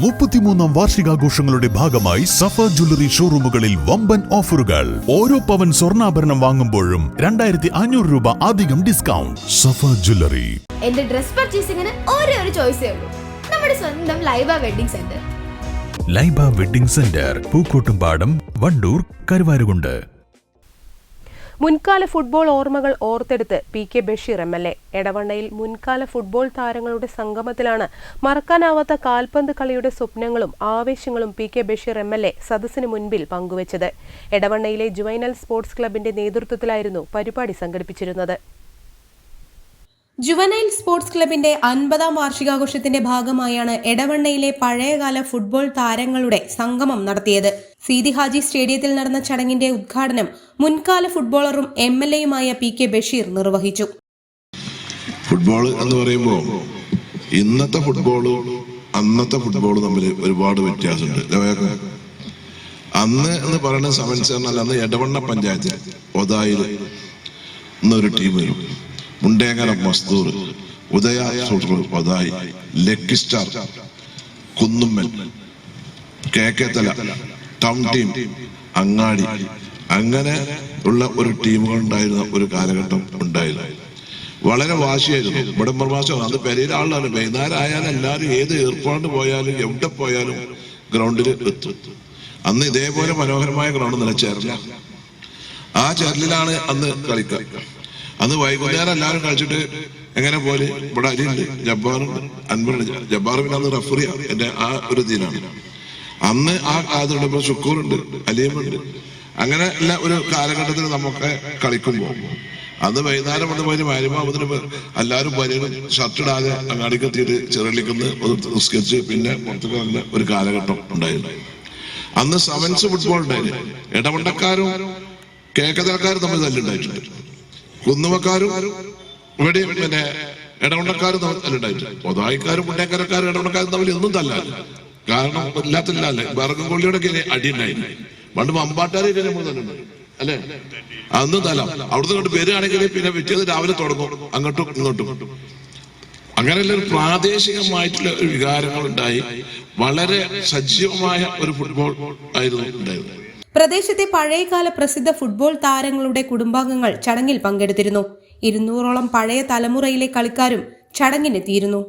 മുപ്പത്തിമൂന്നാം വാർഷികാഘോഷങ്ങളുടെ ഭാഗമായി സഫ ജ്വല്ലറി ഷോറൂമുകളിൽ വമ്പൻ ഓഫറുകൾ. ഓരോ പവൻ സ്വർണാഭരണം വാങ്ങുമ്പോഴും രണ്ടായിരത്തി അഞ്ഞൂറ് രൂപ അധികം ഡിസ്കൗണ്ട്. സഫ ജ്വല്ലറി. എന്റെ ഡ്രസ് പർച്ചേസിംഗിന് ഒരേ ഒരു ചോയ്സേ ഉള്ളൂ. നമ്മുടെ സ്വന്തം Laiba wedding centre. Laiba wedding centre Pookkottumpadam Wandoor Karuvarakundu. മുൻകാല ഫുട്ബോൾ ഓർമ്മകൾ ഓർത്തെടുത്ത് P K Basheer M L A. എടവണ്ണയിൽ മുൻകാല ഫുട്ബോൾ താരങ്ങളുടെ സംഗമത്തിലാണ് മറക്കാനാവാത്ത കാൽപന്ത് കളിയുടെ സ്വപ്നങ്ങളും ആവേശങ്ങളും P K Basheer M L A സദസ്സിന് മുൻപിൽ പങ്കുവച്ചത്. എടവണ്ണയിലെ ജുവൈനൽ സ്പോർട്സ് ക്ലബിന്റെ നേതൃത്വത്തിലായിരുന്നു പരിപാടി സംഘടിപ്പിച്ചിരുന്നത്. ജുവനൈൽ സ്പോർട്സ് ക്ലബിന്റെ അൻപതാം വാർഷികാഘോഷത്തിന്റെ ഭാഗമായാണ് എടവണ്ണയിലെ പഴയകാല ഫുട്ബോൾ താരങ്ങളുടെ സംഗമം നടത്തിയത്. സീതി ഹാജി സ്റ്റേഡിയത്തിൽ നടന്ന ചടങ്ങിന്റെ ഉദ്ഘാടനം മുൻകാല ഫുട്ബോളറും എം എൽ എയുമായ പി കെ ബഷീർ നിർവഹിച്ചു. ഫുട്ബോൾ എന്ന് പറയുമ്പോൾ ഇന്നത്തെ ഫുട്ബോളും അന്നത്തെ ഫുട്ബോളും തമ്മിൽ ഒരുപാട് വ്യത്യാസമുണ്ട്. അന്ന് എന്ന് പറയുന്ന എന്നല്ല അന്ന് എടവണ്ണ പഞ്ചായത്തിൽ ഒതായിൽ എന്നൊരു ടീം വരും. Mundengara Masthoor Udaya Othayi lucky star Kunnummal K K Thala town team Angadi. അങ്ങനെ ഉള്ള ഒരു ടീമുകൾ ഉണ്ടായിരുന്ന ഒരു കാലഘട്ടം ഉണ്ടായിരുന്നു. വളരെ വാശിയായിരുന്നു. ഇവിടെ പ്രവാസം അത് പെരയിലെ ആളാണ്. വൈകുന്നേരം ആയാലും എല്ലാവരും ഏത് ഏർപ്പാട് പോയാലും എവിടെ പോയാലും ഗ്രൗണ്ടിൽ എത്തും. അന്ന് ഇതേപോലെ മനോഹരമായ ഗ്രൗണ്ട് നില നിലച്ചേരില്ല ആ ചേരലിലാണ് അന്ന് കളിക്കുക. അന്ന് വൈകുന്നേരം എല്ലാവരും കളിച്ചിട്ട് എങ്ങനെ പോലെ ഇവിടെ അരിയുണ്ട്. ജബ്ബാറും അൻപറുണ്ട് ജബ്ബാർ പിന്നെ അന്ന് റഫറിയാ എന്റെ ആ ഒരു ഇതിലാണ്. അന്ന് ആ കാലത്തുണ്ട്. ഇപ്പൊ ഷുക്കൂറുണ്ട്. അലീമുണ്ട്. അങ്ങനെ ഉള്ള ഒരു കാലഘട്ടത്തിൽ നമുക്ക് കളിക്കുമ്പോൾ അന്ന് വൈകുന്നേരം വന്ന് പോയി മാരിമാവുന്നതിന് എല്ലാവരും ഷർട്ട് ഇടാതെ അങ്ങാടിക്കെത്തിയിട്ട് ചെറുള്ളിക്കുന്ന ഒന്ന് നിസ്കരിച്ച് പിന്നെ പുറത്തേക്ക് വന്ന ഒരു കാലഘട്ടം ഉണ്ടായിരുന്നു. അന്ന് സെവൻസ് ഫുട്ബോൾ ഉണ്ടായിരുന്നു. ഇടവണ്ടക്കാരും കേക്കതക്കാരും തമ്മിൽ തല്ലുണ്ടായിട്ടുണ്ട്. കുന്നുമക്കാരും ഇവിടെ പിന്നെ ഇടവണ്ടക്കാരും തമ്മിലുണ്ടായിട്ടില്ല തല്ലുണ്ടായിട്ടുണ്ട്. മുന്നേക്കരക്കാരും ഇടവണ്ണക്കാരും തമ്മിൽ ഒന്നും തല്ലാല്ല കാരണം ഇല്ലാത്തില്ലല്ലേ വിറകും കൊള്ളിയുടെ ഒക്കെ അടി ഉണ്ടായിരുന്നു പണ്ട് മമ്പാട്ടാരെ നമ്മൾ തന്നെ അല്ലേ? അന്ന് തല അവിടുന്ന് ഇങ്ങോട്ട് വരികയാണെങ്കിൽ പിന്നെ പിറ്റേത് രാവിലെ തുടങ്ങും. അങ്ങോട്ടും ഇങ്ങോട്ടും. അങ്ങനെയുള്ള ഒരു പ്രാദേശികമായിട്ടുള്ള വികാരങ്ങൾ ഉണ്ടായി. വളരെ സജീവമായ ഒരു ഫുട്ബോൾ ആയിരുന്നു ഉണ്ടായിരുന്നത്. പ്രദേശത്തെ പഴയകാല പ്രസിദ്ധ ഫുട്ബോൾ താരങ്ങളുടെ കുടുംബാംഗങ്ങൾ ചടങ്ങിൽ പങ്കെടുത്തിരുന്നു. ഇരുന്നൂറോളം പഴയ തലമുറയിലെ കളിക്കാരും ചടങ്ങിനെത്തിയിരുന്നു.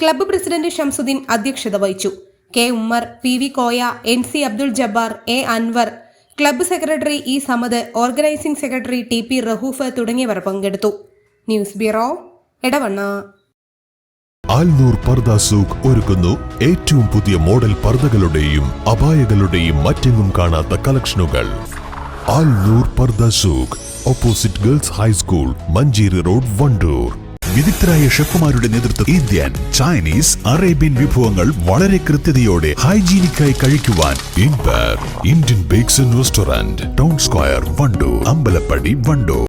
ക്ലബ്ബ് പ്രസിഡന്റ് ഷംസുദ്ദീൻ അധ്യക്ഷത വഹിച്ചു. K Ummer P V Koya N C Abdul Jabbar A Anwar club secretary E Samad organising secretary T P Rahoof തുടങ്ങിയവർ പങ്കെടുത്തു. News bureau Edavanna. ആൽനൂർ പർദ സൂഖ് ഒരുക്കുന്നു. ഏറ്റവും പുതിയ മോഡൽ പർദകളുടെയും അപായകളുടെയും മറ്റെങ്ങും കാണാത്ത കളക്ഷനുകൾ. Alnoor പർദ opposite girls high school Manjeri road Wandoor. വിദഗ്ധരായ ഷെഫുമാരുടെ നേതൃത്വം ഇന്ത്യൻ ചൈനീസ് അറേബ്യൻ വിഭവങ്ങൾ വളരെ കൃത്യതയോടെ ഹൈജീനിക്കായി കഴിക്കുവാൻ ഇൻപർ Indian bakes restaurant town square Wandoor Ambalappadi Wandoor.